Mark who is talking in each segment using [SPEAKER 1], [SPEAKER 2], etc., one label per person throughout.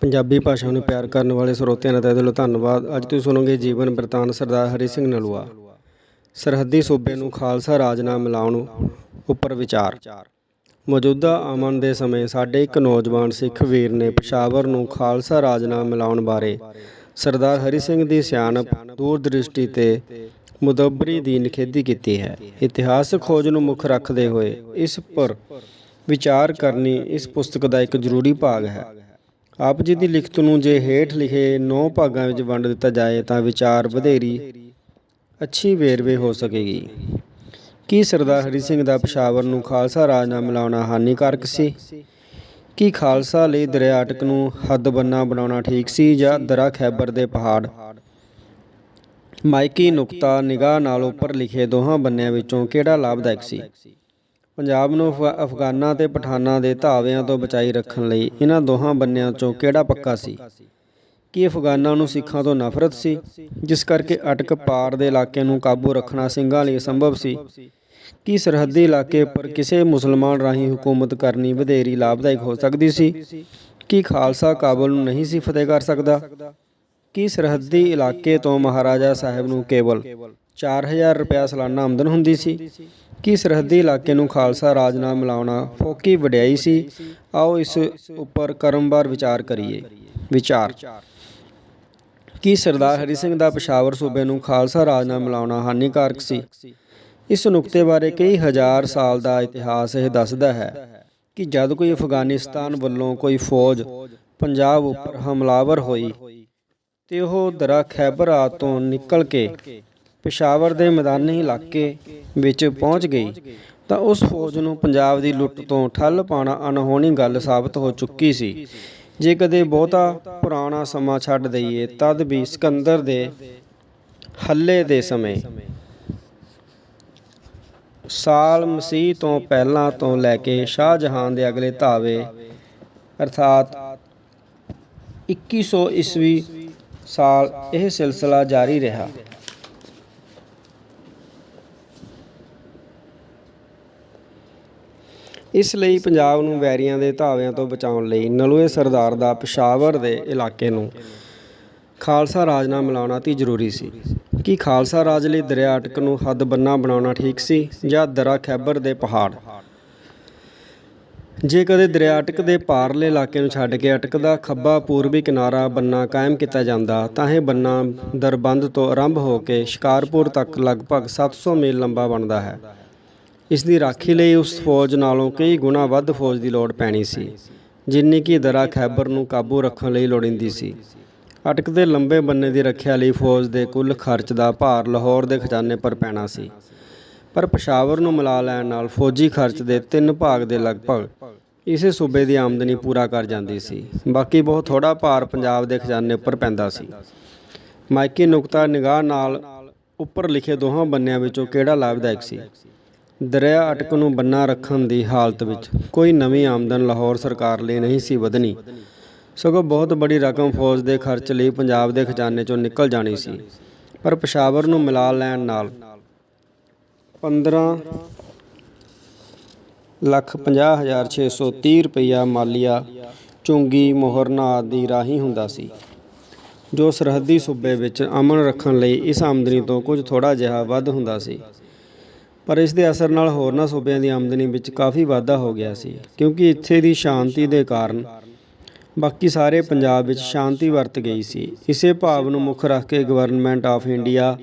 [SPEAKER 1] ਪੰਜਾਬੀ ਭਾਸ਼ਾ ਨੂੰ ਪਿਆਰ ਕਰਨ ਵਾਲੇ ਸਰੋਤਿਆਂ ਦਾ ਤਹਿ ਦਿਲੋਂ ਧੰਨਵਾਦ। ਅੱਜ ਤੁਸੀਂ ਸੁਣੋਗੇ ਜੀਵਨ ਬਿਰਤਾਂਤ ਸਰਦਾਰ ਹਰੀ ਸਿੰਘ ਨਲੂਆ। ਸਰਹੱਦੀ ਸੂਬੇ ਨੂੰ ਖਾਲਸਾ ਰਾਜ ਨਾਲ ਮਿਲਾਉਣ ਉੱਪਰ ਵਿਚਾਰ। ਮੌਜੂਦਾ ਅਮਨ ਦੇ ਸਮੇਂ ਸਾਡੇ ਇੱਕ ਨੌਜਵਾਨ ਸਿੱਖ ਵੀਰ ਨੇ ਪਸ਼ਾਵਰ ਨੂੰ ਖਾਲਸਾ ਰਾਜ ਨਾਲ ਮਿਲਾਉਣ ਬਾਰੇ ਸਰਦਾਰ ਹਰੀ ਸਿੰਘ ਦੀ ਸਿਆਣਪ, ਦੂਰਦ੍ਰਿਸ਼ਟੀ ਤੇ ਮੁਦੱਬਰੀ ਦੀ ਨਿਖੇਧੀ ਕੀਤੀ ਹੈ। ਇਤਿਹਾਸਕ ਖੋਜ ਨੂੰ ਮੁੱਖ ਰੱਖਦੇ ਹੋਏ ਇਸ ਪਰ ਵਿਚਾਰ ਕਰਨੀ ਇਸ ਪੁਸਤਕ ਦਾ ਇੱਕ ਜ਼ਰੂਰੀ ਭਾਗ ਹੈ। ਆਪ ਜੀ ਦੀ ਲਿਖਤ ਨੂੰ ਜੇ ਹੇਠ ਲਿਖੇ ਨੌ ਭਾਗਾਂ ਵਿੱਚ ਵੰਡ ਦਿੱਤਾ ਜਾਏ ਤਾਂ ਵਿਚਾਰ ਵਧੇਰੀ, ਅੱਛੀ ਵੇਰਵੇ ਹੋ ਸਕੇਗੀ। ਕੀ ਸਰਦਾਰ ਹਰੀ ਸਿੰਘ ਦਾ ਪਸ਼ਾਵਰ ਨੂੰ ਖਾਲਸਾ ਰਾਜ ਨਾਲ ਮਿਲਾਉਣਾ ਹਾਨੀਕਾਰਕ ਸੀ? ਕੀ ਖਾਲਸਾ ਲਈ ਦਰਿਆ ਅਟਕ ਨੂੰ ਹੱਦ ਬੰਨਾ ਬਣਾਉਣਾ ਠੀਕ ਸੀ ਜਾਂ ਦਰਾ ਖੈਬਰ ਦੇ ਪਹਾੜ? ਮਾਈਕੀ ਨੁਕਤਾ ਨਿਗਾਹ ਨਾਲ ਉੱਪਰ ਲਿਖੇ ਦੋਹਾਂ ਬੰਨਿਆਂ ਵਿੱਚੋਂ ਕਿਹੜਾ ਲਾਭਦਾਇਕ ਸੀ? ਪੰਜਾਬ ਨੂੰ ਅਫਗਾ- ਅਫਗਾਨਾਂ ਤੇ ਪਠਾਨਾਂ ਦੇ ਧਾਵਿਆਂ ਤੋਂ ਬਚਾਈ ਰੱਖਣ ਲਈ ਇਹਨਾਂ ਦੋਹਾਂ ਬੰਨਿਆਂ ਚੋਂ ਕਿਹੜਾ ਪੱਕਾ ਸੀ? ਕੀ ਅਫਗਾਨਾਂ ਨੂੰ ਸਿੱਖਾਂ ਤੋਂ ਨਫ਼ਰਤ ਸੀ, ਜਿਸ ਕਰਕੇ ਅਟਕ ਪਾਰ ਦੇ ਇਲਾਕੇ ਨੂੰ ਕਾਬੂ ਰੱਖਣਾ ਸਿੰਘਾਂ ਲਈ ਸੰਭਵ ਸੀ? ਕੀ ਸਰਹੱਦੀ ਇਲਾਕੇ ਪਰ ਕਿਸੇ ਮੁਸਲਮਾਨ ਰਾਹੀਂ ਹਕੂਮਤ ਕਰਨੀ ਵਧੇਰੀ ਲਾਭਦਾਇਕ ਹੋ ਸਕਦੀ ਸੀ? ਕੀ ਖਾਲਸਾ ਕਾਬਲ ਨੂੰ ਨਹੀਂ ਸੀ ਫਤਿਹ ਕਰ ਸਕਦਾ? ਕੀ ਸਰਹੱਦੀ ਇਲਾਕੇ ਤੋਂ ਮਹਾਰਾਜਾ ਸਾਹਿਬ ਨੂੰ ਕੇਵਲ 4000 ਰੁਪਇਆ ਸਾਲਾਨਾ ਆਮਦਨ ਹੁੰਦੀ ਸੀ। ਕੀ ਸਰਹੱਦੀ ਇਲਾਕੇ ਨੂੰ ਖਾਲਸਾ ਰਾਜ ਨਾਲ ਮਿਲਾਉਣਾ ਫੋਕੀ ਵਡਿਆਈ ਸੀ। ਆਓ ਇਸ ਉੱਪਰ ਕਰਮਵਾਰ ਵਿਚਾਰ ਕਰੀਏ। ਵਿਚਾਰ। ਕੀ ਸਰਦਾਰ ਹਰੀ ਸਿੰਘ ਦਾ ਪਸ਼ਾਵਰ ਸੂਬੇ ਨੂੰ ਖਾਲਸਾ ਰਾਜ ਨਾਲ ਮਿਲਾਉਣਾ ਹਾਨੀਕਾਰਕ ਸੀ? ਇਸ ਨੁਕਤੇ ਬਾਰੇ ਕਈ ਹਜ਼ਾਰ ਸਾਲ ਦਾ ਇਤਿਹਾਸ ਇਹ ਦੱਸਦਾ ਹੈ ਕਿ ਜਦ ਕੋਈ ਅਫਗਾਨਿਸਤਾਨ ਵੱਲੋਂ ਕੋਈ ਫੌਜ ਪੰਜਾਬ ਉੱਪਰ ਹਮਲਾਵਰ ਹੋਈ ਤੇ ਉਹ ਦਰਾ ਖੈਬਰ ਤੋਂ ਨਿਕਲ ਕੇ ਪਿਸ਼ਾਵਰ ਦੇ ਮੈਦਾਨੀ ਇਲਾਕੇ ਵਿੱਚ ਪਹੁੰਚ ਗਈ ਤਾਂ ਉਸ ਫੌਜ ਨੂੰ ਪੰਜਾਬ ਦੀ ਲੁੱਟ ਤੋਂ ਠੱਲ ਪਾਉਣਾ ਅਣਹੋਣੀ ਗੱਲ ਸਾਬਤ ਹੋ ਚੁੱਕੀ ਸੀ। ਜੇ ਕਦੇ ਬਹੁਤਾ ਪੁਰਾਣਾ ਸਮਾਂ ਛੱਡ ਦਈਏ, ਤਦ ਵੀ ਸਿਕੰਦਰ ਦੇ ਹੱਲੇ ਦੇ ਸਮੇਂ। ਸਾਲ ਮਸੀਹ ਤੋਂ ਪਹਿਲਾਂ ਤੋਂ ਲੈ ਕੇ ਸ਼ਾਹਜਹਾਨ ਦੇ ਅਗਲੇ ਧਾਵੇ, ਅਰਥਾਤ 2100 ਈਸਵੀ ਸਾਲ ਇਹ ਸਿਲਸਿਲਾ ਜਾਰੀ ਰਿਹਾ। ਇਸ ਲਈ ਪੰਜਾਬ ਨੂੰ ਵੈਰੀਆਂ ਦੇ ਧਾਵਿਆਂ ਤੋਂ ਬਚਾਉਣ ਲਈ ਨਲੂਏ ਸਰਦਾਰ ਦਾ ਪਸ਼ਾਵਰ ਦੇ ਇਲਾਕੇ ਨੂੰ ਖਾਲਸਾ ਰਾਜ ਨਾਲ ਮਿਲਾਉਣਾ ਤੀ ਜ਼ਰੂਰੀ ਸੀ। ਕੀ ਖਾਲਸਾ ਰਾਜ ਲਈ ਦਰਿਆ ਅਟਕ ਨੂੰ ਹੱਦ ਬੰਨਾ ਬਣਾਉਣਾ ਠੀਕ ਸੀ ਜਾਂ ਦਰਾ ਖੈਬਰ ਦੇ ਪਹਾੜ? ਜੇ ਕਦੇ ਦਰਿਆਟਕ ਦੇ ਪਾਰਲੇ ਇਲਾਕੇ ਨੂੰ ਛੱਡ ਕੇ ਅਟਕ ਦਾ ਖੱਬਾ ਪੂਰਬੀ ਕਿਨਾਰਾ ਬੰਨਾ ਕਾਇਮ ਕੀਤਾ ਜਾਂਦਾ, ਤਾਂ ਇਹ ਬੰਨਾ ਦਰਬੰਦ ਤੋਂ ਆਰੰਭ ਹੋ ਕੇ ਸ਼ਿਕਾਰਪੁਰ ਤੱਕ ਲਗਭਗ 700 ਮੀਲ ਲੰਬਾ ਬਣਦਾ ਹੈ। ਇਸ ਦੀ ਰਾਖੀ ਲਈ ਉਸ ਫੌਜ ਨਾਲੋਂ ਕਈ ਗੁਣਾ ਵੱਧ ਫੌਜ ਦੀ ਲੋੜ ਪੈਣੀ ਸੀ, ਜਿੰਨੀ ਕਿ ਦਰਾ ਖੈਬਰ ਨੂੰ ਕਾਬੂ ਰੱਖਣ ਲਈ ਲੋੜੀਂਦੀ ਸੀ। ਅਟਕ ਦੇ ਲੰਬੇ ਬੰਨੇ ਦੀ ਰੱਖਿਆ ਲਈ ਫੌਜ ਦੇ ਕੁੱਲ ਖਰਚ ਦਾ ਭਾਰ ਲਾਹੌਰ ਦੇ ਖਜ਼ਾਨੇ ਪਰ ਪੈਣਾ ਸੀ। ਪਰ ਪਸ਼ਾਵਰ ਨੂੰ ਮਿਲਾ ਲੈਣ ਨਾਲ ਫੌਜੀ ਖਰਚ ਦੇ ਤਿੰਨ ਭਾਗ ਦੇ ਲਗਭਗ ਇਸੇ ਸੂਬੇ ਦੀ ਆਮਦਨੀ ਪੂਰਾ ਕਰ ਜਾਂਦੀ ਸੀ। ਬਾਕੀ ਬਹੁਤ ਥੋੜਾ ਭਾਰ ਪੰਜਾਬ ਦੇ ਖਜ਼ਾਨੇ ਉੱਪਰ ਪੈਂਦਾ ਸੀ। ਮਾਈਕੀ ਨੁਕਤਾ ਨਿਗਾਹ ਨਾਲ ਉੱਪਰ ਲਿਖੇ ਦੋਹਾਂ ਬੰਨਿਆਂ ਵਿੱਚੋਂ ਕਿਹੜਾ ਲਾਭਦਾਇਕ ਸੀ? ਦਰਿਆ ਅਟਕ ਨੂੰ ਬੰਨਾ ਰੱਖਣ ਦੀ ਹਾਲਤ ਵਿੱਚ ਕੋਈ ਨਵੀਂ ਆਮਦਨ ਲਾਹੌਰ ਸਰਕਾਰ ਲਈ ਨਹੀਂ ਸੀ ਵਧਣੀ। ਸਗੋਂ ਬਹੁਤ ਬੜੀ ਰਕਮ ਫੌਜ ਦੇ ਖਰਚ ਲਈ ਪੰਜਾਬ ਦੇ ਖਜ਼ਾਨੇ ਚੋਂ ਨਿਕਲ ਜਾਣੀ ਸੀ। ਪਰ ਪਸ਼ਾਵਰ ਨੂੰ ਮਿਲਾ ਲੈਣ ਨਾਲ 15 ਲੱਖ 50630 ਰੁਪਈਆ ਮਾਲੀਆ ਚੁੰਗੀ ਮੋਹਰਨਾ ਆਦਿ ਰਾਹੀਂ ਹੁੰਦਾ ਸੀ। ਜੋ ਸਰਹੱਦੀ ਸੂਬੇ ਵਿੱਚ ਅਮਨ ਰੱਖਣ ਲਈ ਇਸ ਆਮਦਨੀ ਤੋਂ ਕੁਝ ਥੋੜਾ ਜਿਹਾ ਵੱਧ ਹੁੰਦਾ ਸੀ। ਪਰ ਇਸ ਦੇ ਅਸਰ ਨਾਲ ਹੋਰਨਾਂ ਸੂਬਿਆਂ ਦੀ ਆਮਦਨੀ ਵਿੱਚ ਕਾਫੀ ਵਾਧਾ ਹੋ ਗਿਆ ਸੀ, ਕਿਉਂਕਿ ਇੱਥੇ ਦੀ ਸ਼ਾਂਤੀ ਦੇ ਕਾਰਨ ਬਾਕੀ ਸਾਰੇ ਪੰਜਾਬ ਵਿੱਚ ਸ਼ਾਂਤੀ ਵਰਤ ਗਈ ਸੀ। ਇਸੇ ਭਾਵ ਨੂੰ ਮੁੱਖ ਰੱਖ ਕੇ ਗਵਰਨਮੈਂਟ ਆਫ ਇੰਡੀਆ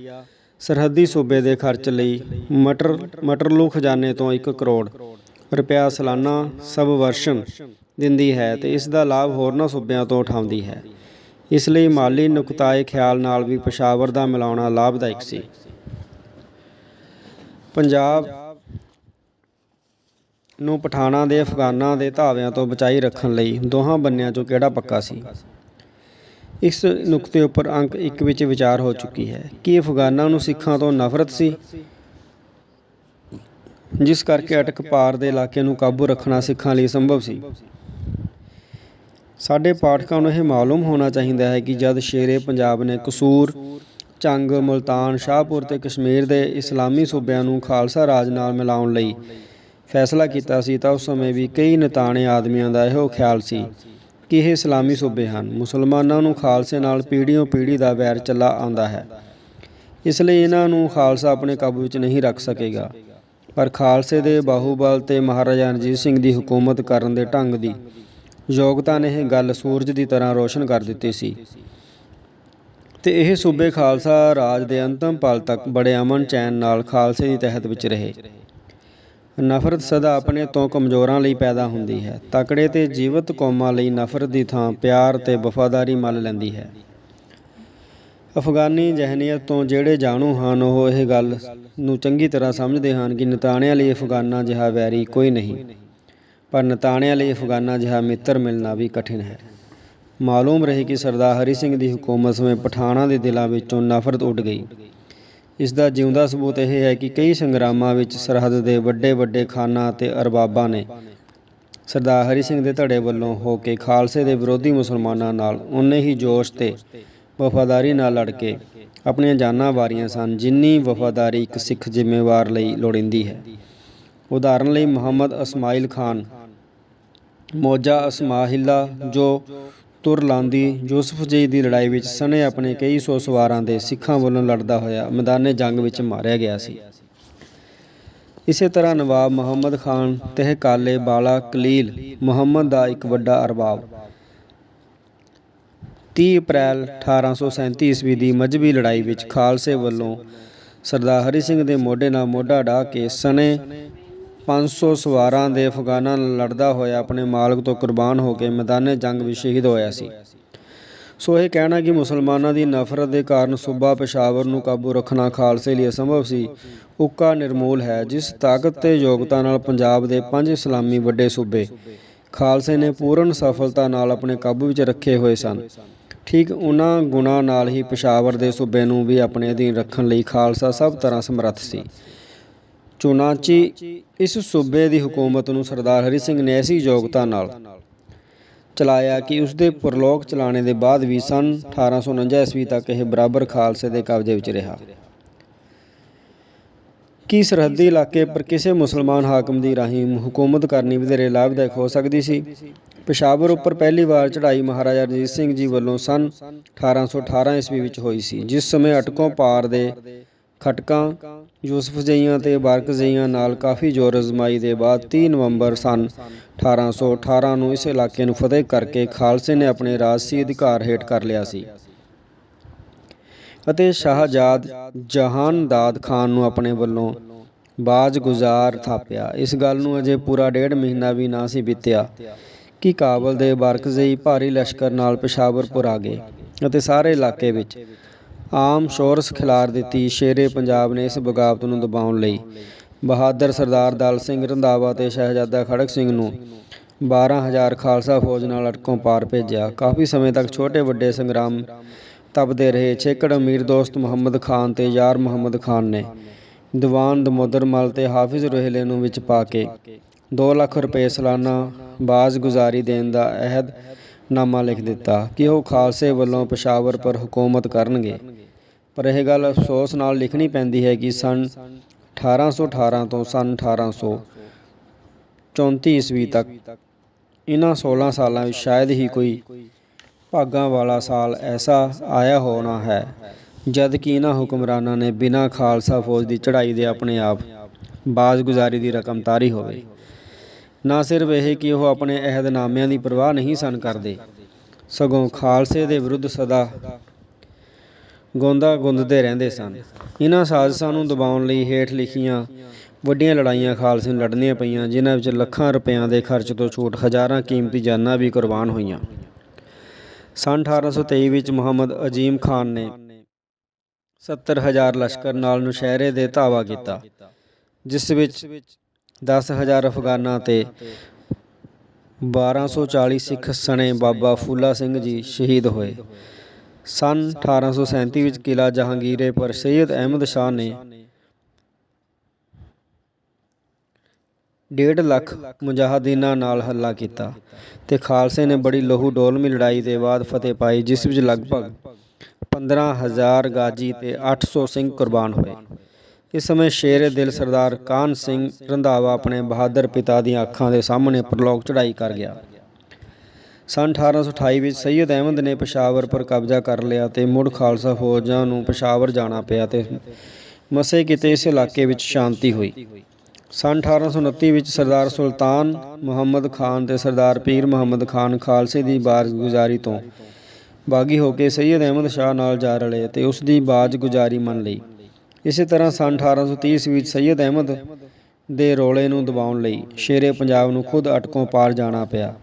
[SPEAKER 1] ਸਰਹੱਦੀ ਸੂਬੇ ਦੇ ਖਰਚ ਲਈ ਮਟਰ, ਮਟਰਲੂ ਖਜ਼ਾਨੇ ਤੋਂ 1 ਕਰੋੜ ਰੁਪਇਆ ਸਾਲਾਨਾ ਸਬ ਵਰਸ਼ਨ ਦਿੰਦੀ ਹੈ ਤੇ ਇਸ ਦਾ ਲਾਭ ਹੋਰਨਾਂ ਸੂਬਿਆਂ ਤੋਂ ਉਠਾਉਂਦੀ ਹੈ। ਇਸ ਲਈ ਮਾਲੀ ਨੁਕਤਾਏ ਖਿਆਲ ਨਾਲ ਵੀ ਪਸ਼ਾਵਰ ਦਾ ਮਿਲਾਉਣਾ ਲਾਭਦਾਇਕ ਸੀ। ਪੰਜਾਬ ਨੂੰ ਪਠਾਨਾਂ ਦੇ, ਅਫਗਾਨਾਂ ਦੇ ਧਾਵਿਆਂ ਤੋਂ ਬਚਾਈ ਰੱਖਣ ਲਈ ਦੋਹਾਂ ਬੰਨਿਆਂ ਚੋਂ ਕਿਹੜਾ ਪੱਕਾ ਸੀ? ਇਸ ਨੁਕਤੇ ਉੱਪਰ ਅੰਕ 1 ਵਿੱਚ ਵਿਚਾਰ ਹੋ ਚੁੱਕੀ ਹੈ। ਕਿ ਅਫਗਾਨਾਂ ਨੂੰ ਸਿੱਖਾਂ ਤੋਂ ਨਫ਼ਰਤ ਸੀ? ਜਿਸ ਕਰਕੇ ਅਟਕ ਪਾਰ ਦੇ ਇਲਾਕੇ ਨੂੰ ਕਾਬੂ ਰੱਖਣਾ ਸਿੱਖਾਂ ਲਈ ਸੰਭਵ ਸੀ। ਸਾਡੇ ਪਾਠਕਾਂ ਨੂੰ ਇਹ ਮਾਲੂਮ ਹੋਣਾ ਚਾਹੀਦਾ ਹੈ ਕਿ ਜਦ ਸ਼ੇਰੇ ਪੰਜਾਬ ਨੇ ਕਸੂਰ ਚੰਗ, ਮੁਲਤਾਨ, ਸ਼ਾਹਪੁਰ ਤੇ ਕਸ਼ਮੀਰ ਦੇ ਇਸਲਾਮੀ ਸੂਬਿਆਂ ਨੂੰ ਖਾਲਸਾ ਰਾਜ ਨਾਲ ਮਿਲਾਉਣ ਲਈ ਫੈਸਲਾ ਕੀਤਾ ਸੀ ਤਾਂ ਉਸ ਸਮੇਂ ਵੀ ਕਈ ਨਤਾਣੇ ਆਦਮੀਆਂ ਦਾ ਇਹੋ ਖਿਆਲ ਸੀ ਕਿ ਇਹ ਇਸਲਾਮੀ ਸੂਬੇ ਹਨ। ਮੁਸਲਮਾਨਾਂ ਨੂੰ ਖਾਲਸੇ ਨਾਲ ਪੀੜ੍ਹੀਓਂ ਪੀੜ੍ਹੀ ਦਾ ਵੈਰ ਚੱਲਾ ਆਉਂਦਾ ਹੈ। ਇਸ ਲਈ ਇਹਨਾਂ ਨੂੰ ਖਾਲਸਾ ਆਪਣੇ ਕਾਬੂ ਵਿੱਚ ਨਹੀਂ ਰੱਖ ਸਕੇਗਾ। ਪਰ ਖਾਲਸੇ ਦੇ ਬਾਹੂਬਲ ਤੇ ਮਹਾਰਾਜਾ ਰਣਜੀਤ ਸਿੰਘ ਦੀ ਹਕੂਮਤ ਕਰਨ ਦੇ ਢੰਗ ਦੀ ਯੋਗਤਾ ਨੇ ਇਹ ਗੱਲ ਸੂਰਜ ਦੀ ਤਰ੍ਹਾਂ ਰੋਸ਼ਨ ਕਰ ਦਿੱਤੀ ਸੀ। ਤੇ ਇਹ ਸੂਬੇ ਖਾਲਸਾ ਰਾਜ ਦੇ ਅੰਤਮ ਪਲ ਤੱਕ ਬੜੇ ਅਮਨ ਚੈਨ ਨਾਲ ਖਾਲਸੇ ਦੀ ਤਹਿਤ ਵਿੱਚ ਰਹੇ। ਨਫ਼ਰਤ ਸਦਾ ਆਪਣੇ ਤੋਂ ਕਮਜ਼ੋਰਾਂ ਲਈ ਪੈਦਾ ਹੁੰਦੀ ਹੈ। ਤਕੜੇ ਤੇ ਜੀਵਤ ਕੌਮਾਂ ਲਈ ਨਫ਼ਰਤ ਦੀ ਥਾਂ ਪਿਆਰ ਤੇ ਵਫਾਦਾਰੀ ਮੱਲ ਲੈਂਦੀ ਹੈ। ਅਫਗਾਨੀ ਜਹਨੀਅਤ ਤੋਂ ਜਿਹੜੇ ਜਾਣੂ ਹਨ, ਉਹ ਇਹ ਗੱਲ ਨੂੰ ਚੰਗੀ ਤਰ੍ਹਾਂ ਸਮਝਦੇ ਹਨ ਕਿ ਨਤਾਣਿਆਂ ਲਈ ਅਫਗਾਨਾ ਜਿਹਾ ਵੈਰੀ ਕੋਈ ਨਹੀਂ, ਪਰ ਨਤਾਣਿਆਂ ਲਈ ਅਫਗਾਨਾ ਜਿਹਾ ਮਿੱਤਰ ਮਿਲਣਾ ਵੀ ਕਠਿਨ ਹੈ। ਮਾਲੂਮ ਰਹੇ ਕਿ ਸਰਦਾਰ ਹਰੀ ਸਿੰਘ ਦੀ ਹਕੂਮਤ ਸਮੇਂ ਪਠਾਣਾਂ ਦੇ ਦਿਲਾਂ ਵਿੱਚੋਂ ਨਫ਼ਰਤ ਉੱਡ ਗਈ। ਇਸ ਦਾ ਜਿਉਂਦਾ ਸਬੂਤ ਇਹ ਹੈ ਕਿ ਕਈ ਸੰਗਰਾਮਾਂ ਵਿੱਚ ਸਰਹੱਦ ਦੇ ਵੱਡੇ ਵੱਡੇ ਖਾਨਾਂ ਅਤੇ ਅਰਬਾਬਾਂ ਨੇ ਸਰਦਾਰ ਹਰੀ ਸਿੰਘ ਦੇ ਧੜੇ ਵੱਲੋਂ ਹੋ ਕੇ ਖਾਲਸੇ ਦੇ ਵਿਰੋਧੀ ਮੁਸਲਮਾਨਾਂ ਨਾਲ ਉਨੇ ਹੀ ਜੋਸ਼ ਤੇ ਵਫਾਦਾਰੀ ਨਾਲ ਲੜ ਕੇ ਆਪਣੀਆਂ ਜਾਨਾਂ ਵਾਰੀਆਂ ਸਨ, ਜਿੰਨੀ ਵਫਾਦਾਰੀ ਇੱਕ ਸਿੱਖ ਜ਼ਿੰਮੇਵਾਰ ਲਈ ਲੋੜੀਂਦੀ ਹੈ। ਉਦਾਹਰਨ ਲਈ ਮੁਹੰਮਦ ਅਸਮਾਇਲ ਖਾਨ, ਮੌਜਾ ਅਸਮਾਹਿਲਾ, ਜੋ ਤੁਰਲਾਂਦੀ ਯੂਸਫ ਜੀ ਦੀ ਲੜਾਈ ਵਿੱਚ ਸਣੇ ਆਪਣੇ ਕਈ ਸੌ ਸਵਾਰਾਂ ਦੇ ਸਿੱਖਾਂ ਵੱਲੋਂ ਲੜਦਾ ਹੋਇਆ ਮੈਦਾਨੇ ਜੰਗ ਵਿੱਚ ਮਾਰਿਆ ਗਿਆ ਸੀ। ਇਸੇ ਤਰ੍ਹਾਂ ਨਵਾਬ ਮੁਹੰਮਦ ਖਾਨ, ਤਹਿਕਾਲੇ ਬਾਲਾ ਕਲੀਲ ਮੁਹੰਮਦ ਦਾ ਇੱਕ ਵੱਡਾ ਅਰਬਾਬ। 30 ਅਪ੍ਰੈਲ 1837 ਈਸਵੀ ਦੀ ਮਜਬੀ ਲੜਾਈ ਵਿੱਚ ਖਾਲਸੇ ਵੱਲੋਂ ਸਰਦਾਰ ਹਰੀ ਸਿੰਘ ਦੇ ਮੋਢੇ ਨਾਲ ਮੋਢਾ ਢਾ ਕੇ ਸਣੇ 500 ਸਵਾਰਾਂ ਦੇ ਅਫਗਾਨਾਂ ਨਾਲ ਲੜਦਾ ਹੋਇਆ ਆਪਣੇ ਮਾਲਕ ਤੋਂ ਕੁਰਬਾਨ ਹੋ ਕੇ ਮੈਦਾਨੇ ਜੰਗ ਵਿੱਚ ਸ਼ਹੀਦ ਹੋਇਆ ਸੀ। ਸੋ ਇਹ ਕਹਿਣਾ ਕਿ ਮੁਸਲਮਾਨਾਂ ਦੀ ਨਫ਼ਰਤ ਦੇ ਕਾਰਨ ਸੂਬਾ ਪੇਸ਼ਾਵਰ ਨੂੰ ਕਾਬੂ ਰੱਖਣਾ ਖਾਲਸੇ ਲਈ ਅਸੰਭਵ ਸੀ। ਉੱਕਾ ਨਿਰਮੂਲ ਹੈ, ਜਿਸ ਤਾਕਤ ਤੇ ਯੋਗਤਾ ਨਾਲ ਪੰਜਾਬ ਦੇ ਪੰਜ ਇਸਲਾਮੀ ਵੱਡੇ ਸੂਬੇ ਖਾਲਸੇ ਨੇ ਪੂਰਨ ਸਫਲਤਾ ਨਾਲ ਆਪਣੇ ਕਾਬੂ ਵਿੱਚ ਰੱਖੇ ਹੋਏ ਸਨ। ਠੀਕ ਉਹਨਾਂ ਗੁਣਾਂ ਨਾਲ ਹੀ ਪੇਸ਼ਾਵਰ ਦੇ ਸੂਬੇ ਨੂੰ ਵੀ ਆਪਣੇ ਅਧੀਨ ਰੱਖਣ ਲਈ ਖਾਲਸਾ ਸਭ ਤਰ੍ਹਾਂ ਸਮਰੱਥ ਸੀ। ਚੁਨਾਚੀ ਇਸ ਸੂਬੇ ਦੀ ਹਕੂਮਤ ਨੂੰ ਸਰਦਾਰ ਹਰੀ ਸਿੰਘ ਨੇ ਐਸੀ ਯੋਗਤਾ ਨਾਲ ਚਲਾਇਆ ਕਿ ਉਸ ਦੇ ਪਰਲੋਕ ਚਲਾਣੇ ਦੇ ਬਾਅਦ ਵੀ ਸਨ 1849 ਈਸਵੀ ਤੱਕ ਇਹ ਬਰਾਬਰ ਖਾਲਸੇ ਦੇ ਕਬਜ਼ੇ ਵਿੱਚ ਰਿਹਾ। ਕੀ ਸਰਹੱਦੀ ਇਲਾਕੇ ਪਰ ਕਿਸੇ ਮੁਸਲਮਾਨ ਹਾਕਮ ਦੀ ਰਾਹੀਂ ਹਕੂਮਤ ਕਰਨੀ ਵਧੇਰੇ ਲਾਭਦਾਇਕ ਹੋ ਸਕਦੀ ਸੀ? ਪੇਸ਼ਾਵਰ ਉੱਪਰ ਪਹਿਲੀ ਵਾਰ ਚੜ੍ਹਾਈ ਮਹਾਰਾਜਾ ਰਣਜੀਤ ਸਿੰਘ ਜੀ ਵੱਲੋਂ ਸਨ 1818 ਈਸਵੀ ਵਿੱਚ ਹੋਈ ਸੀ, ਜਿਸ ਸਮੇਂ ਅਟਕੋਂ ਪਾਰ ਦੇ ਖਟਕਾਂ ਯੂਸਫ ਜਈਆਂ ਤੇ ਬਾਰਕ ਜਈਆਂ ਨਾਲ ਕਾਫੀ ਜ਼ੋਰ ਅਜ਼ਮਾਈ ਦੇ ਬਾਅਦ 30 ਨਵੰਬਰ ਸਨ 1818 ਨੂੰ ਇਸ ਇਲਾਕੇ ਨੂੰ ਫਤਿਹ ਕਰਕੇ ਖਾਲਸੇ ਨੇ ਆਪਣੇ ਰਾਜਸੀ ਅਧਿਕਾਰ ਹੇਠ ਕਰ ਲਿਆ ਸੀ। ਅਤੇ ਸ਼ਾਹਜਾਦ ਜਹਾਨਦਾਦ ਖਾਨ ਨੂੰ ਆਪਣੇ ਵੱਲੋਂ ਬਾਜ ਗੁਜ਼ਾਰ ਥਾਪਿਆ। ਇਸ ਗੱਲ ਨੂੰ ਅਜੇ ਪੂਰਾ ਡੇਢ ਮਹੀਨਾ ਵੀ ਨਾ ਸੀ ਬੀਤਿਆ ਕਿ ਕਾਬਲ ਦੇ ਬਰਕਜ਼ਈ ਭਾਰੀ ਲਸ਼ਕਰ ਨਾਲ ਪੇਸ਼ਾਵਰਪੁਰ ਆ ਗਏ ਅਤੇ ਸਾਰੇ ਇਲਾਕੇ ਵਿੱਚ ਆਮ ਸ਼ੋਰਸ ਖਿਲਾਰ ਦਿੱਤੀ। ਸ਼ੇਰੇ ਪੰਜਾਬ ਨੇ ਇਸ ਬਗਾਵਤ ਨੂੰ ਦਬਾਉਣ ਲਈ ਬਹਾਦਰ ਸਰਦਾਰ ਦਲ ਸਿੰਘ ਰੰਧਾਵਾ ਤੇ ਸ਼ਹਿਜ਼ਾਦਾ ਖੜਕ ਸਿੰਘ ਨੂੰ 12000 ਖਾਲਸਾ ਫੌਜ ਨਾਲ ਅਟਕੋਂ ਪਾਰ ਭੇਜਿਆ। ਕਾਫੀ ਸਮੇਂ ਤੱਕ ਛੋਟੇ ਵੱਡੇ ਸੰਗਰਾਮ ਤਪਦੇ ਰਹੇ। ਛੇਕੜ ਅਮੀਰ ਦੋਸਤ ਮੁਹੰਮਦ ਖਾਨ ਤੇ ਯਾਰ ਮੁਹੰਮਦ ਖਾਨ ਨੇ ਦੀਵਾਨ ਦਮੋਦਰ ਮਲ ਤੇ ਹਾਫਿਜ਼ ਰੋਹਿਲੇ ਨੂੰ ਵਿੱਚ ਪਾ ਕੇ 2 ਲੱਖ ਰੁਪਏ ਸਾਲਾਨਾ ਬਾਜ਼ ਗੁਜ਼ਾਰੀ ਦੇਣ ਦਾ ਅਹਿਦ ਨਾਮਾ ਲਿਖ ਦਿੱਤਾ ਕਿ ਉਹ ਖਾਲਸੇ ਵੱਲੋਂ ਪੇਸ਼ਾਵਰ ਪਰ ਹਕੂਮਤ ਕਰਨਗੇ। ਪਰ ਇਹ ਗੱਲ ਅਫਸੋਸ ਨਾਲ ਲਿਖਣੀ ਪੈਂਦੀ ਹੈ ਕਿ ਸਨ 1818 ਤੋਂ ਸਨ 1834 ਈਸਵੀ ਤੱਕ ਇਹਨਾਂ 16 ਸਾਲਾਂ ਵਿੱਚ ਸ਼ਾਇਦ ਹੀ ਕੋਈ ਭਾਗਾਂ ਵਾਲਾ ਸਾਲ ਐਸਾ ਆਇਆ ਹੋਣਾ ਹੈ, ਜਦ ਕਿ ਇਹਨਾਂ ਹੁਕਮਰਾਨਾਂ ਨੇ ਬਿਨਾਂ ਖਾਲਸਾ ਫੌਜ ਦੀ ਚੜ੍ਹਾਈ ਦੇ ਆਪਣੇ ਆਪ ਬਾਜ਼ਗੁਜ਼ਾਰੀ ਦੀ ਰਕਮ ਤਾਰੀ ਹੋਵੇ। ਨਾ ਸਿਰਫ ਇਹ ਕਿ ਉਹ ਆਪਣੇ ਅਹਿਦਨਾਮਿਆਂ ਦੀ ਪਰਵਾਹ ਨਹੀਂ ਸਨ ਕਰਦੇ, ਸਗੋਂ ਖਾਲਸੇ ਦੇ ਵਿਰੁੱਧ ਸਦਾ ਗੋਂਦਾ ਗੁੰਦਦੇ ਰਹਿੰਦੇ ਸਨ। ਇਹਨਾਂ ਸਾਜ਼ਿਸ਼ਾਂ ਨੂੰ ਦਬਾਉਣ ਲਈ ਹੇਠ ਲਿਖੀਆਂ ਵੱਡੀਆਂ ਲੜਾਈਆਂ ਖਾਲਸੇ ਨੂੰ ਲੜਨੀਆਂ ਪਈਆਂ, ਜਿਨ੍ਹਾਂ ਵਿੱਚ ਲੱਖਾਂ ਰੁਪਇਆਂ ਦੇ ਖਰਚ ਤੋਂ ਛੋਟ ਹਜ਼ਾਰਾਂ ਕੀਮਤੀ ਜਾਨਾਂ ਵੀ ਕੁਰਬਾਨ ਹੋਈਆਂ। ਸੰਨ 1823 ਵਿੱਚ ਮੁਹੰਮਦ ਅਜੀਮ ਖਾਨ ਨੇ 70000 ਲਸ਼ਕਰ ਨਾਲ ਨੁਸ਼ਹਿਰੇ ਦੇ ਧਾਵਾ ਕੀਤਾ, ਜਿਸ ਵਿੱਚ 10000 ਅਫਗਾਨਾਂ ਤੇ 1240 ਸਿੱਖ ਸਣੇ ਬਾਬਾ ਫੂਲਾ ਸਿੰਘ ਜੀ ਸ਼ਹੀਦ ਹੋਏ। ਸੰਨ 1837 ਵਿੱਚ ਕਿਲਾ ਜਹਾਂਗੀਰੇ ਪਰ ਸੈਯਦ ਅਹਿਮਦ ਸ਼ਾਹ ਨੇ ਡੇਢ ਲੱਖ ਮੁਜਾਹਦੀਨਾਂ ਨਾਲ ਹੱਲਾ ਕੀਤਾ ਤੇ ਖਾਲਸੇ ਨੇ ਬੜੀ ਲਹੂ ਡੋਲਮੀ ਲੜਾਈ ਦੇ ਬਾਅਦ ਫਤਿਹ ਪਾਈ, ਜਿਸ ਵਿੱਚ ਲਗਭਗ 15000 ਗਾਜੀ ਤੇ 800 ਸਿੰਘ ਕੁਰਬਾਨ ਹੋਏ। ਇਸ ਸਮੇਂ ਸ਼ੇਰ ਦਿਲ ਸਰਦਾਰ ਕਾਨ ਸਿੰਘ ਰੰਧਾਵਾ ਆਪਣੇ ਬਹਾਦਰ ਪਿਤਾ ਦੀਆਂ ਅੱਖਾਂ ਦੇ ਸਾਹਮਣੇ ਪ੍ਰਲੋਕ ਚੜਾਈ ਕਰ ਗਿਆ। ਸੰਨ 1828 ਵਿੱਚ ਸੈਯਦ ਅਹਿਮਦ ਨੇ ਪਸ਼ਾਵਰ ਪਰ ਕਬਜ਼ਾ ਕਰ ਲਿਆ ਤੇ ਮੁੜ ਖਾਲਸਾ ਫੌਜਾਂ ਨੂੰ ਪਸ਼ਾਵਰ ਜਾਣਾ ਪਿਆ ਤੇ ਮਸੇ ਕਿਤੇ ਇਸ ਇਲਾਕੇ ਵਿੱਚ ਸ਼ਾਂਤੀ ਹੋਈ। ਸੰਨ 1829 ਵਿੱਚ ਸਰਦਾਰ ਸੁਲਤਾਨ ਮੁਹੰਮਦ ਖਾਨ ਤੇ ਸਰਦਾਰ ਪੀਰ ਮੁਹੰਮਦ ਖਾਨ ਖਾਲਸੇ ਦੀ ਬਾਜ਼ਗੁਜ਼ਾਰੀ ਤੋਂ ਬਾਗੀ ਹੋ ਕੇ ਸੈਯਦ ਅਹਿਮਦ ਸ਼ਾਹ ਨਾਲ ਜਾ ਰਲੇ ਤੇ ਉਸ ਦੀ ਬਾਜ਼ਗੁਜ਼ਾਰੀ ਮੰਨ ਲਈ। ਇਸੇ ਤਰ੍ਹਾਂ ਸੰਨ 1830 ਈਸਵੀ ਵਿੱਚ ਸੈਯਦ ਅਹਿਮਦ ਦੇ ਰੋਲੇ ਨੂੰ ਦਬਾਉਣ ਲਈ ਸ਼ੇਰੇ ਪੰਜਾਬ ਨੂੰ ਖੁਦ ਅਟਕੋਂ ਪਾਰ ਜਾਣਾ ਪਿਆ।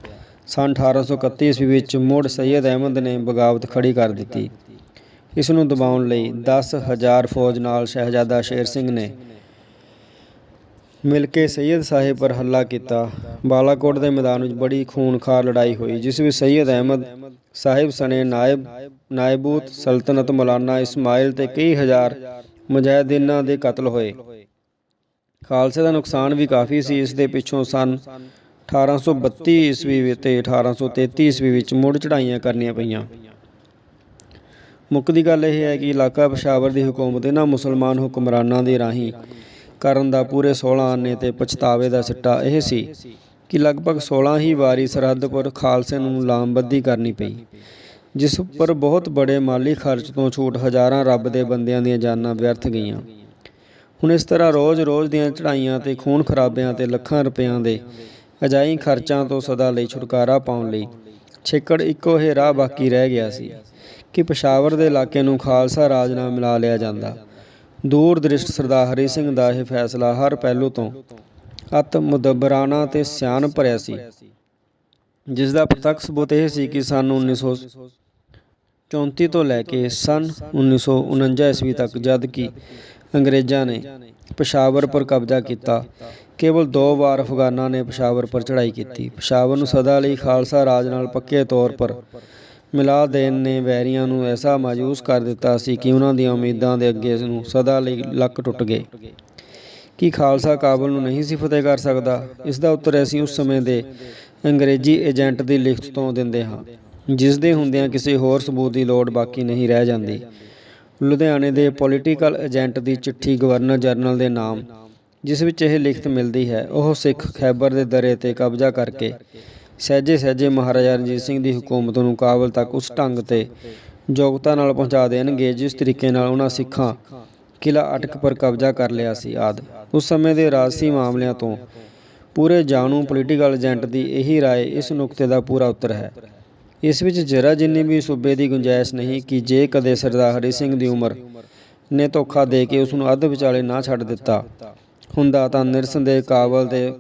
[SPEAKER 1] ਸੰਨ 1831 ਈਸਵੀ ਵਿੱਚ ਮੁੜ ਸੈਯਦ ਅਹਿਮਦ ਨੇ ਬਗਾਵਤ ਖੜੀ ਕਰ ਦਿੱਤੀ। ਇਸ ਨੂੰ ਦਬਾਉਣ ਲਈ 10000 ਫੌਜ ਨਾਲ ਸ਼ਹਿਜ਼ਾਦਾ ਸ਼ੇਰ ਸਿੰਘ ਨੇ ਮਿਲ ਕੇ ਸੈਯਦ ਸਾਹਿਬ ਪਰ ਹੱਲਾ ਕੀਤਾ। ਬਾਲਾਕੋਟ ਦੇ ਮੈਦਾਨ ਵਿੱਚ ਬੜੀ ਖੂਨਖਾਰ ਲੜਾਈ ਹੋਈ, ਜਿਸ ਵਿੱਚ ਸੈਯਦ ਅਹਿਮਦ ਸਾਹਿਬ ਸਣੇ ਨਾਇਬ, ਨਾਇਬੂਤ ਸਲਤਨਤ ਮੌਲਾਨਾ ਇਸਮਾਇਲ ਤੇ ਕਈ ਹਜ਼ਾਰ ਮੁਜਾਹਿਦੀਨਾਂ ਦੇ ਕਤਲ ਹੋਏ। ਖਾਲਸੇ ਦਾ ਨੁਕਸਾਨ ਵੀ ਕਾਫੀ ਸੀ, ਇਸ ਦੇ ਪਿੱਛੋਂ ਸਨ 1832 ਈਸਵੀ ਵਿੱਚ ਤੇ 1833 ਈਸਵੀ ਵਿੱਚ ਮੁੜ ਚੜਾਈਆਂ ਕਰਨੀਆਂ ਪਈਆਂ। ਮੁੱਕਦੀ ਗੱਲ ਇਹ ਹੈ ਕਿ ਇਲਾਕਾ ਪਸ਼ਾਵਰ ਦੀ ਹਕੂਮਤ ਇਹਨਾਂ ਮੁਸਲਮਾਨ ਹੁਕਮਰਾਨਾਂ ਦੇ ਰਾਹੀਂ ਕਰਨ ਦਾ ਪੂਰੇ 16 ਆਨੇ ਤੇ ਪਛਤਾਵੇ ਦਾ ਸਿੱਟਾ ਇਹ ਸੀ ਕਿ ਲਗਭਗ 16 ਹੀ ਵਾਰੀ ਸਰਹੱਦਪੁਰ ਖਾਲਸੇ ਨੂੰ ਲਾਮਬੱਦੀ ਕਰਨੀ ਪਈ, ਜਿਸ ਉੱਪਰ ਬਹੁਤ ਬੜੇ ਮਾਲੀ ਖਰਚ ਤੋਂ ਛੂਟ ਹਜ਼ਾਰਾਂ ਰੱਬ ਦੇ ਬੰਦਿਆਂ ਦੀਆਂ ਜਾਨਾਂ ਵਿਅਰਥ ਗਈਆਂ। ਹੁਣ ਇਸ ਤਰ੍ਹਾਂ ਰੋਜ਼-ਰੋਜ਼ ਦੀਆਂ ਚੜਾਈਆਂ ਤੇ ਖੂਨ ਖਰਾਬਿਆਂ ਤੇ ਲੱਖਾਂ ਰੁਪਇਆਂ ਦੇ ਅਜਾਈ ਖਰਚਾਂ ਤੋਂ ਸਦਾ ਲਈ ਛੁਟਕਾਰਾ ਪਾਉਣ ਲਈ ਛੇਕੜ ਇੱਕੋ ਹੀ ਰਾਹ ਬਾਕੀ ਰਹਿ ਗਿਆ ਸੀ ਕਿ ਪਸ਼ਾਵਰ ਦੇ ਇਲਾਕੇ ਨੂੰ ਖਾਲਸਾ ਰਾਜ ਨਾਲ ਮਿਲਾ ਲਿਆ ਜਾਂਦਾ। ਦੂਰ ਦ੍ਰਿਸ਼ਟ ਸਰਦਾਰ ਹਰੀ ਸਿੰਘ ਦਾ ਇਹ ਫੈਸਲਾ ਹਰ ਪਹਿਲੂ ਤੋਂ ਅਤ ਮੁਦੱਬਰਾਨਾ ਤੇ ਸਿਆਣ ਭਰਿਆ ਸੀ। ਜਿਸ ਦਾ ਪ੍ਰਤੱਖ ਸਬੂਤ ਇਹ ਸੀ ਕਿ ਸਨ 1934 ਤੋਂ ਲੈ ਕੇ ਸਨ 1949 ਈਸਵੀ ਤੱਕ ਜਦ ਕਿ ਅੰਗਰੇਜ਼ਾਂ ਨੇ ਪਸ਼ਾਵਰ ਪਰ ਕਬਜ਼ਾ ਕੀਤਾ ਕੇਵਲ ਦੋ ਵਾਰ ਅਫਗਾਨਾਂ ਨੇ ਪਸ਼ਾਵਰ ਪਰ ਚੜ੍ਹਾਈ ਕੀਤੀ। ਪਸ਼ਾਵਰ ਨੂੰ ਸਦਾ ਲਈ ਖਾਲਸਾ ਰਾਜ ਨਾਲ ਪੱਕੇ ਤੌਰ ਪਰ ਮਿਲਾ ਦੇਣ ਨੇ ਵੈਰੀਆਂ ਨੂੰ ਐਸਾ ਮਾਯੂਸ ਕਰ ਦਿੱਤਾ ਸੀ ਕਿ ਉਹਨਾਂ ਦੀਆਂ ਉਮੀਦਾਂ ਦੇ ਅੱਗੇ ਨੂੰ ਸਦਾ ਲਈ ਲੱਕ ਟੁੱਟ ਗਏ। ਕੀ ਖਾਲਸਾ ਕਾਬਲ ਨੂੰ ਨਹੀਂ ਸੀ ਫਤਿਹ ਕਰ ਸਕਦਾ? ਇਸ ਦਾ ਉੱਤਰ ਅਸੀਂ ਉਸ ਸਮੇਂ ਦੇ ਅੰਗਰੇਜ਼ੀ ਏਜੰਟ ਦੀ ਲਿਖਤ ਤੋਂ ਦਿੰਦੇ ਹਾਂ, ਜਿਸ ਦੇ ਹੁੰਦਿਆਂ ਕਿਸੇ ਹੋਰ ਸਬੂਤ ਦੀ ਲੋੜ ਬਾਕੀ ਨਹੀਂ ਰਹਿ ਜਾਂਦੀ। ਲੁਧਿਆਣੇ ਦੇ ਪੋਲੀਟੀਕਲ ਏਜੰਟ ਦੀ ਚਿੱਠੀ ਗਵਰਨਰ ਜਨਰਲ ਦੇ ਨਾਮ ਜਿਸ ਵਿੱਚ ਇਹ ਲਿਖਤ ਮਿਲਦੀ ਹੈ ਉਹ ਸਿੱਖ ਖੈਬਰ ਦੇ ਦਰੇ ਤੇ ਕਬਜ਼ਾ ਕਰਕੇ ਸਹਿਜੇ ਸਹਿਜੇ ਮਹਾਰਾਜਾ ਰਣਜੀਤ ਸਿੰਘ ਦੀ ਹਕੂਮਤ ਨੂੰ ਕਾਬਲ ਤੱਕ ਉਸ ਢੰਗ ਤੇ ਯੋਗਤਾ ਨਾਲ ਪਹੁੰਚਾ ਦੇਣਗੇ ਜਿਸ ਤਰੀਕੇ ਨਾਲ ਉਹਨਾਂ ਸਿੱਖਾਂ ਕਿਲਾ ਅਟਕ ਪਰ ਕਬਜ਼ਾ ਕਰ ਲਿਆ ਸੀ ਆਦ ਉਸ ਸਮੇਂ ਦੇ ਰਾਜਸੀ ਮਾਮਲਿਆਂ ਤੋਂ ਪੂਰੇ ਜਾਣੂ ਪੋਲੀਟੀਕਲ ਏਜੰਟ ਦੀ ਇਹੀ رائے ਇਸ ਨੁਕਤੇ ਦਾ ਪੂਰਾ ਉੱਤਰ ਹੈ ਇਸ ਵਿੱਚ ਜਰਾ ਜਿੰਨੀ ਵੀ ਸੂਬੇ ਦੀ ਗੁੰਜਾਇਸ਼ ਨਹੀਂ ਕਿ ਜੇ ਕਦੇ ਸਰਦਾਰ ਹਰੀ ਸਿੰਘ ਦੀ ਉਮਰ ਨੇ ਧੋਖਾ ਦੇ ਕੇ ਉਸ ਨੂੰ ਅੱਧ ਵਿਚਾਲੇ ਨਾ ਛੱਡ ਦਿੱਤਾ ਹੁੰਦਾ ਤਾਂ ਨਿਰਸੰਦੇਹ ਕਾਬਲ ਦੇ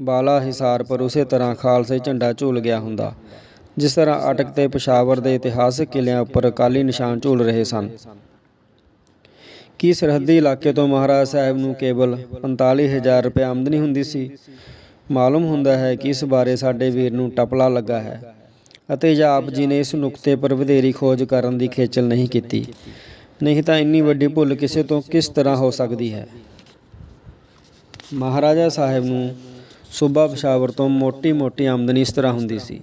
[SPEAKER 1] ਬਾਲਾ ਹਿਸਾਰ ਪਰ ਉਸੇ ਤਰ੍ਹਾਂ ਖਾਲਸੇ ਝੰਡਾ ਝੂਲ ਗਿਆ ਹੁੰਦਾ, ਜਿਸ ਤਰ੍ਹਾਂ ਅਟਕ ਤੇ ਪਸ਼ਾਵਰ ਦੇ ਇਤਿਹਾਸਕ ਕਿਲਿਆਂ ਉੱਪਰ ਅਕਾਲੀ ਨਿਸ਼ਾਨ ਝੂਲ ਰਹੇ ਸਨ। ਕੀ ਸਰਹੱਦੀ ਇਲਾਕੇ ਤੋਂ ਮਹਾਰਾਜ ਸਾਹਿਬ ਨੂੰ ਕੇਵਲ 45000 ਰੁਪਏ ਆਮਦਨੀ ਹੁੰਦੀ ਸੀ? ਮਾਲੂਮ ਹੁੰਦਾ ਹੈ ਕਿ ਇਸ ਬਾਰੇ ਸਾਡੇ ਵੀਰ ਨੂੰ ਟਪਲਾ ਲੱਗਾ ਹੈ ਅਤੇ ਜਾਂ ਆਪ ਜੀ ਨੇ ਇਸ ਨੁਕਤੇ ਪਰ ਵਧੇਰੀ ਖੋਜ ਕਰਨ ਦੀ ਖੇਚਲ ਨਹੀਂ ਕੀਤੀ। ਨਹੀਂ ਤਾਂ ਇੰਨੀ ਵੱਡੀ ਭੁੱਲ ਕਿਸੇ ਤੋਂ ਕਿਸ ਤਰ੍ਹਾਂ ਹੋ ਸਕਦੀ ਹੈ? ਮਹਾਰਾਜਾ ਸਾਹਿਬ ਨੂੰ ਸੂਬਾ ਪਸ਼ਾਵਰ ਤੋਂ ਮੋਟੀ-ਮੋਟੀ ਆਮਦਨੀ ਇਸ ਤਰ੍ਹਾਂ ਹੁੰਦੀ ਸੀ।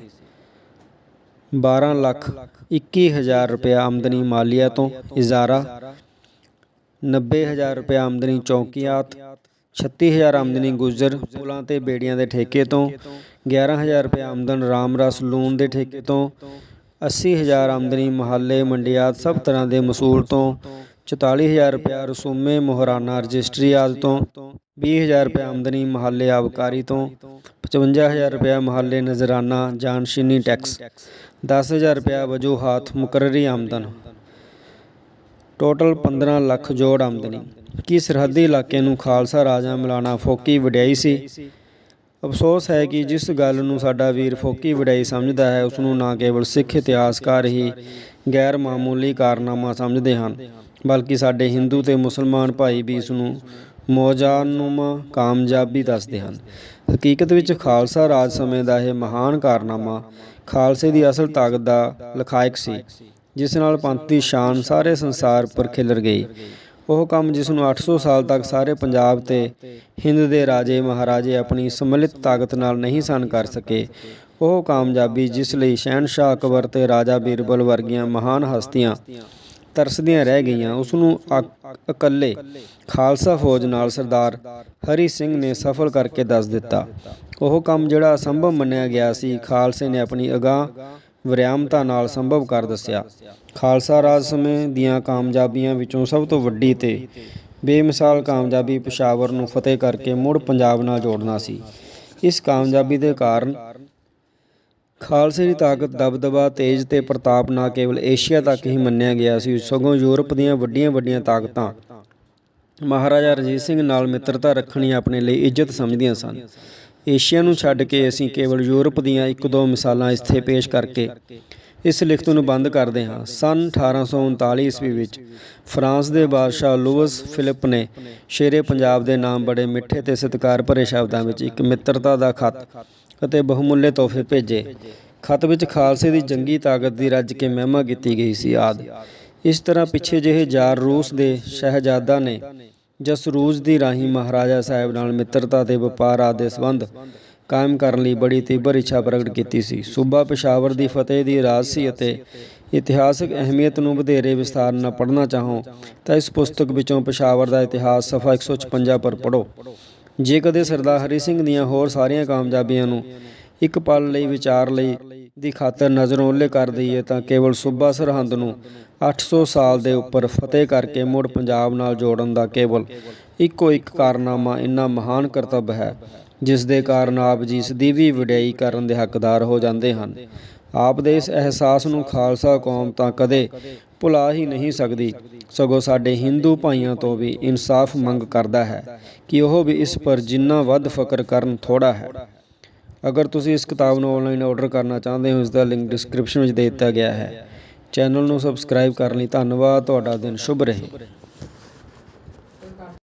[SPEAKER 1] 12 ਲੱਖ 21 ਹਜ਼ਾਰ ਰੁਪਏ ਆਮਦਨੀ ਮਾਲੀਆ ਤੋਂ ਇਜ਼ਾਰਾ 90000 ਰੁਪਇਆ ਆਮਦਨੀ ਚੌਕੀਆਤ 36000 ਆਮਦਨੀ ਗੁਜਰ ਪੁਲਾਂ ਤੇ ਬੇੜੀਆਂ ਦੇ ਠੇਕੇ ਤੋਂ 11000 ਰੁਪਇਆ ਆਮਦਨ ਰਾਮ ਰਸ ਲੂਣ ਦੇ ਠੇਕੇ ਤੋਂ 80000 ਆਮਦਨੀ ਮਹੱਲੇ ਮੰਡੀਆਤ ਸਭ ਤਰ੍ਹਾਂ ਦੇ ਮਸੂਲ ਤੋਂ 44000 ਰੁਪਇਆ ਰਸੂਮੇ ਮੁਹਰਾਨਾ ਰਜਿਸਟਰੀ ਆਦ ਤੋਂ 20000 ਰੁਪਇਆ ਆਮਦਨੀ ਮਹੱਲੇ ਆਬਕਾਰੀ ਤੋਂ 55000 ਰੁਪਇਆ ਮਹੱਲੇ ਨਜ਼ਰਾਨਾ ਜਾਨਸ਼ੀਨੀ ਟੈਕਸ 10000 ਰੁਪਏ ਵਜੂਹਾਤ ਮੁਕਰਰੀ ਆਮਦਨ। ਟੋਟਲ 15 ਲੱਖ ਜੋੜ ਆਮਦਨੀ। ਕੀ ਸਰਹੱਦੀ ਇਲਾਕੇ ਨੂੰ ਖਾਲਸਾ ਰਾਜਾ ਮਿਲਾਣਾ ਫੋਕੀ ਵਡਿਆਈ ਸੀ? ਅਫਸੋਸ ਹੈ ਕਿ ਜਿਸ ਗੱਲ ਨੂੰ ਸਾਡਾ ਵੀਰ ਫੋਕੀ ਵਡਿਆਈ ਸਮਝਦਾ ਹੈ ਉਸ ਨੂੰ ਨਾ ਕੇਵਲ ਸਿੱਖ ਇਤਿਹਾਸਕਾਰ ਹੀ ਗੈਰ ਮਾਮੂਲੀ ਕਾਰਨਾਮਾ ਸਮਝਦੇ ਹਨ ਬਲਕਿ ਸਾਡੇ ਹਿੰਦੂ ਤੇ ਮੁਸਲਮਾਨ ਭਾਈ ਵੀ ਇਸ ਨੂੰ ਮੌਜਾਨੁਮਾ ਕਾਮਯਾਬੀ ਦੱਸਦੇ ਹਨ। ਹਕੀਕਤ ਵਿੱਚ ਖਾਲਸਾ ਰਾਜ ਸਮੇਂ ਦਾ ਇਹ ਮਹਾਨ ਕਾਰਨਾਮਾ ਖਾਲਸੇ ਦੀ ਅਸਲ ਤਾਕਤ ਦਾ ਲਖਾਇਕ ਸੀ, ਜਿਸ ਨਾਲ ਪੰਥ ਦੀ ਸ਼ਾਨ ਸਾਰੇ ਸੰਸਾਰ ਪਰ ਖਿਲਰ ਗਈ। ਉਹ ਕੰਮ ਜਿਸ ਨੂੰ 800 ਸਾਲ ਤੱਕ ਸਾਰੇ ਪੰਜਾਬ ਤੇ ਹਿੰਦ ਦੇ ਰਾਜੇ ਮਹਾਰਾਜੇ ਆਪਣੀ ਸਮਲਿਤ ਤਾਕਤ ਨਾਲ ਨਹੀਂ ਸਨ ਕਰ ਸਕੇ, ਉਹ ਕਾਮਯਾਬੀ ਜਿਸ ਲਈ ਸ਼ਹਿਨशाह ਅਕਬਰ ਤੇ ਰਾਜਾ ਬੀਰਬਲ ਵਰਗੀਆਂ ਮਹਾਨ ਹਸਤੀਆਂ ਤਰਸਦੀਆਂ ਰਹਿ ਗਈਆਂ। ਉਸ ਨੂੰ ਇਕੱਲੇ ਖਾਲਸਾ ਫੌਜ ਨਾਲ ਸਰਦਾਰ ਹਰੀ ਸਿੰਘ ਨੇ ਸਫਲ ਕਰਕੇ ਦੱਸ ਦਿੱਤਾ। ਉਹ ਕੰਮ ਜਿਹੜਾ ਅਸੰਭਵ ਮੰਨਿਆ ਗਿਆ ਸੀ, ਖਾਲਸੇ ਨੇ ਆਪਣੀ ਅਗਾਹ ਵਿਰਿਆਮਤਾ ਨਾਲ ਸੰਭਵ ਕਰ ਦੱਸਿਆ। ਖਾਲਸਾ ਰਾਜ ਸਮੇਂ ਦੀਆਂ ਕਾਮਯਾਬੀਆਂ ਵਿੱਚੋਂ ਸਭ ਤੋਂ ਵੱਡੀ ਤੇ ਬੇਮਿਸਾਲ ਕਾਮਯਾਬੀ ਪਸ਼ਾਵਰ ਨੂੰ ਫਤਿਹ ਕਰਕੇ ਮੁੜ ਪੰਜਾਬ ਨਾਲ ਜੋੜਨਾ ਸੀ। ਇਸ ਕਾਮਯਾਬੀ ਦੇ ਕਾਰਨ ਖਾਲਸੇ ਦੀ ਤਾਕਤ, ਦਬਦਬਾ, ਤੇਜ ਤੇ ਪ੍ਰਤਾਪ ਨਾ ਕੇਵਲ ਏਸ਼ੀਆ ਤੱਕ ਹੀ ਮੰਨਿਆ ਗਿਆ ਸੀ। ਸਗੋਂ ਯੂਰਪ ਦੀਆਂ ਵੱਡੀਆਂ ਵੱਡੀਆਂ ਤਾਕਤਾਂ। ਮਹਾਰਾਜਾ ਰਣਜੀਤ ਸਿੰਘ ਨਾਲ ਮਿੱਤਰਤਾ ਰੱਖਣੀ ਆਪਣੇ ਲਈ ਇੱਜ਼ਤ ਸਮਝਦੀਆਂ ਸਨ। ਏਸ਼ੀਆ ਨੂੰ ਛੱਡ ਕੇ ਅਸੀਂ ਕੇਵਲ ਯੂਰਪ ਦੀਆਂ ਇੱਕ ਦੋ ਮਿਸਾਲਾਂ ਇੱਥੇ ਪੇਸ਼ ਕਰਕੇ ਇਸ ਲਿਖਤ ਨੂੰ ਬੰਦ ਕਰਦੇ ਹਾਂ। ਸਨ 1839 ਈਸਵੀ ਵਿੱਚ ਫਰਾਂਸ ਦੇ ਬਾਦਸ਼ਾਹ ਲੂਇਸ ਫਿਲਿਪ ਨੇ ਸ਼ੇਰੇ ਪੰਜਾਬ ਦੇ ਨਾਮ ਬੜੇ ਮਿੱਠੇ ਤੇ ਸਤਿਕਾਰ ਭਰੇ ਸ਼ਬਦਾਂ ਵਿੱਚ ਇੱਕ ਮਿੱਤਰਤਾ ਦਾ ਖਤ ਅਤੇ ਬਹੁਮੁੱਲੇ ਤੋਹਫੇ ਭੇਜੇ। ਖਤ ਵਿੱਚ ਖਾਲਸੇ ਦੀ ਜੰਗੀ ਤਾਕਤ ਦੀ ਰੱਜ ਕੇ ਮਹਿਮਾ ਕੀਤੀ ਗਈ ਸੀ ਆਦ। ਇਸ ਤਰ੍ਹਾਂ ਪਿੱਛੇ ਜਿਹੇ ਜਾਰ ਰੂਸ ਦੇ ਸ਼ਹਿਜ਼ਾਦਾ ਨੇ ਜਸਰੂਜ ਦੀ ਰਾਹੀਂ ਮਹਾਰਾਜਾ ਸਾਹਿਬ ਨਾਲ ਮਿੱਤਰਤਾ ਤੇ ਵਪਾਰ ਆਦਿ ਸੰਬੰਧ ਕਾਇਮ ਕਰਨ ਲਈ ਬੜੀ ਤੀਬਰ ਇੱਛਾ ਪ੍ਰਗਟ ਕੀਤੀ ਸੀ। ਸੂਬਾ ਪਸ਼ਾਵਰ ਦੀ ਫਤਿਹ ਦੀ ਰਾਜ ਸੀ ਅਤੇ ਇਤਿਹਾਸਕ ਅਹਿਮੀਅਤ ਨੂੰ ਵਧੇਰੇ ਵਿਸਥਾਰ ਨਾਲ ਪੜ੍ਹਨਾ ਚਾਹੋ ਤਾਂ ਇਸ ਪੁਸਤਕ ਵਿੱਚੋਂ ਪਸ਼ਾਵਰ ਦਾ ਇਤਿਹਾਸ ਸਫਾ 156 ਪਰ ਪੜ੍ਹੋ। ਜੇ ਕਦੇ ਸਰਦਾਰ ਹਰੀ ਸਿੰਘ ਦੀਆਂ ਹੋਰ ਸਾਰੀਆਂ ਕਾਮਯਾਬੀਆਂ ਨੂੰ ਇੱਕ ਪਲ ਲਈ ਵਿਚਾਰ ਲਈ ਦੀ ਖਾਤਰ ਨਜ਼ਰੋਂ ਓਹਲੇ ਕਰ ਦਈਏ ਤਾਂ ਕੇਵਲ ਸੂਬਾ ਸਰਹੰਦ ਨੂੰ 800 ਸਾਲ ਦੇ ਉੱਪਰ ਫਤਿਹ ਕਰਕੇ ਮੁੜ ਪੰਜਾਬ ਨਾਲ ਜੋੜਨ ਦਾ ਕੇਵਲ ਇੱਕੋ ਇੱਕ ਕਾਰਨਾਮਾ ਇੰਨਾ ਮਹਾਨ ਕਰਤੱਵ ਹੈ, ਜਿਸ ਦੇ ਕਾਰਨ ਆਪ ਜੀ ਇਸ ਦੀ ਵੀ ਵਡਿਆਈ ਕਰਨ ਦੇ ਹੱਕਦਾਰ ਹੋ ਜਾਂਦੇ ਹਨ। ਆਪ ਦੇ ਇਸ ਅਹਿਸਾਸ ਨੂੰ ਖਾਲਸਾ ਕੌਮ ਤਾਂ ਕਦੇ ਭੁਲਾ ਹੀ ਨਹੀਂ ਸਕਦੀ। ਸਗੋਂ ਸਾਡੇ ਹਿੰਦੂ ਭਾਈਆਂ ਤੋਂ ਵੀ ਇਨਸਾਫ ਮੰਗ ਕਰਦਾ ਹੈ ਕਿ ਉਹ ਵੀ ਇਸ ਪਰ ਜਿੰਨਾ ਵੱਧ ਫਕਰ ਕਰਨ ਥੋੜਾ ਹੈ। ਅਗਰ ਤੁਸੀਂ ਇਸ ਕਿਤਾਬ ਨੂੰ ਆਨਲਾਈਨ ਆਰਡਰ ਕਰਨਾ ਚਾਹੁੰਦੇ ਹੋ, ਇਸ ਦਾ ਲਿੰਕ ਡਿਸਕ੍ਰਿਪਸ਼ਨ ਵਿੱਚ ਦੇ ਦਿੱਤਾ ਗਿਆ ਹੈ। ਚੈਨਲ ਨੂੰ ਸਬਸਕ੍ਰਾਈਬ ਕਰਨ ਲਈ ਧੰਨਵਾਦ। ਤੁਹਾਡਾ ਦਿਨ ਸ਼ੁਭ ਰਹੇ।